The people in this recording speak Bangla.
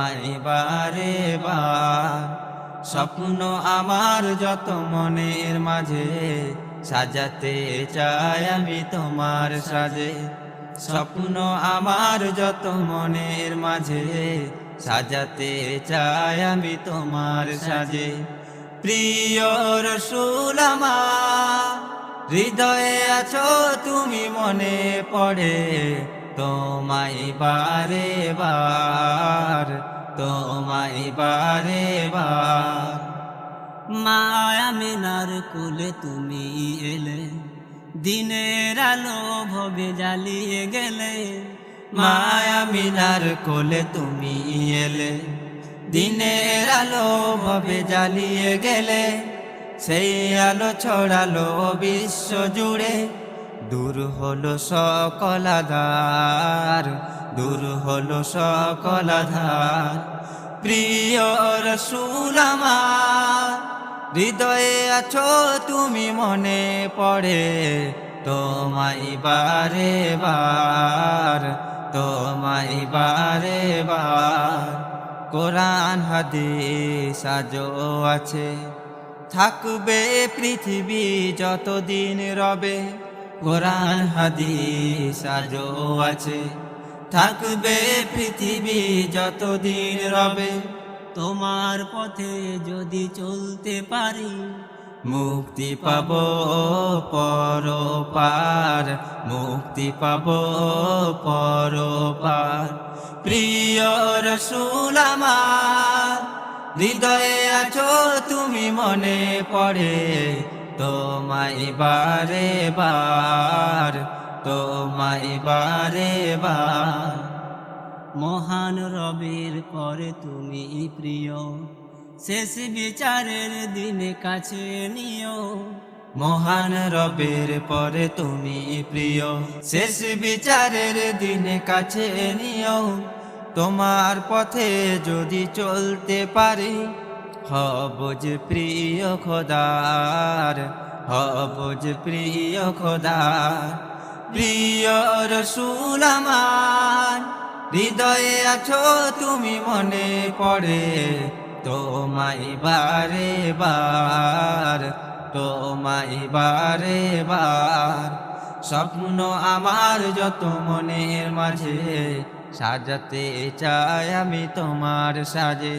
তোমায় বারে বার। স্বপ্ন আমার যত মনের মাঝে, সাজাতে চাই আমি তোমার সাজে। স্বপ্ন আমার যত মনের মাঝে, সাজাতে চাই আমি তোমার সাজে। প্রিয় রসুল আমার, হৃদয়ে আছো তুমি মনে পড়ে। তোমায় বারে বার, তোমায় বারে বার। মায়া মিনার কোলে তুমি এলে, দিনের আলো ভবে জ্বালিয়ে গেলে। মায়া মিনার কোলে তুমি এলে, দিনের আলো ভাবে জ্বালিয়ে গেলে। সেই আলো ছড়ালো বিশ্ব জুড়ে দূর হলো সকল আধার, দূর হলো সকল আধার। প্রিয় রসুল হৃদয়ে আছো তুমি মনে পড়ে, তোমায় বারে বার, তোমায় বারে বার। কোরআন, হাদিস আজও আছে, থাকবে পৃথিবী যতদিন রবে। কোরআন, হাদিস আজও আছে। থাকবে পৃথিবী যতদিন রবে, তোমার পথে যদি চলতে পারি, মুক্তি পাব পর পার মুক্তি পাব পর পার প্রিয় রসুল আমার, হৃদয়ে আছো, তুমি মনে পড়ে তোমায় বারে বার, তোমায় বারে বার। মহান রবির পরে তুমি প্রিয়, শেষ বিচারের দিনে কাছে নিও। মহান রবের পরে তুমি প্রিয়, শেষ বিচারের দিনে কাছে নিও। তোমার পথে যদি চলতে পারি হব যে প্রিয় খোদার হব যে প্রিয় খোদার। প্রিয় রসুল আমার, হৃদয়ে আছো তুমি মনে পড়ে, তোমায় বারে বার, তোমায় বারে বার। স্বপ্ন আমার যত মনের মাঝে, সাজাতে চাই আমি তোমার সাজে।